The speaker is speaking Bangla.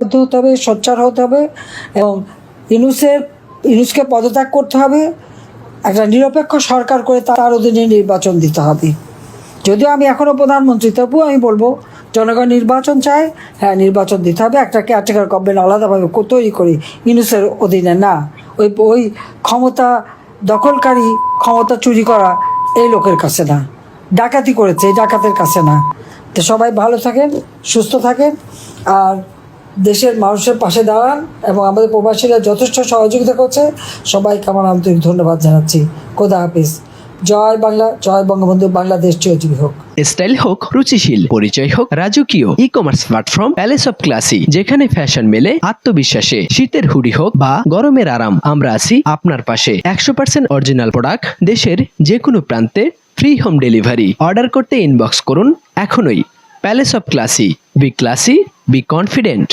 হতে হবে, সোচ্চার হতে হবে এবং ইনুসের, ইনুসকে পদত্যাগ করতে হবে। একটা নিরপেক্ষ সরকার করে তার অধীনে নির্বাচন দিতে হবে। যদিও আমি এখনও প্রধানমন্ত্রী, তবুও আমি বলব, জনগণ নির্বাচন চায় হ্যাঁ নির্বাচন দিতে হবে। একটা কেয়ারটেকার গভর্নমেন্ট আলাদাভাবে তৈরি করি ইনুসের অধীনে না। ওই ওই ক্ষমতা দখলকারী ক্ষমতা চুরি করা এই লোকের কাছে না। ডাকাতি করেছে এই ডাকাতের কাছে না। তো সবাই ভালো থাকেন, সুস্থ থাকেন। আর দেশের মানুষের পাশে দাঁড়ান এবং আমাদের প্রবাসীরা যথেষ্ট সহযোগিতা করছে। সবাইকে আমার আন্তরিক ধন্যবাদ জানাচ্ছি। খোদা হাফিজ। জয় বাংলা, জয় বঙ্গবন্ধু, বাংলাদেশ চিরজীবী হোক। স্টাইল হোক, রুচিশীল, পরিচয় হোক, রাজকীয় e commerce platform palace of classy যেখানে ফ্যাশন মেলে, আত্মবিশ্বাসে, শীতের হুডি হোক বা গরমের আরাম, আমরা আছি আপনার পাশে। একশো পার্সেন্ট অরিজিনাল প্রোডাক্ট দেশের যে কোনো প্রান্তে ফ্রি হোম ডেলিভারি অর্ডার করতে ইনবক্স করুন, এখনই। Palace of classy be classy be confident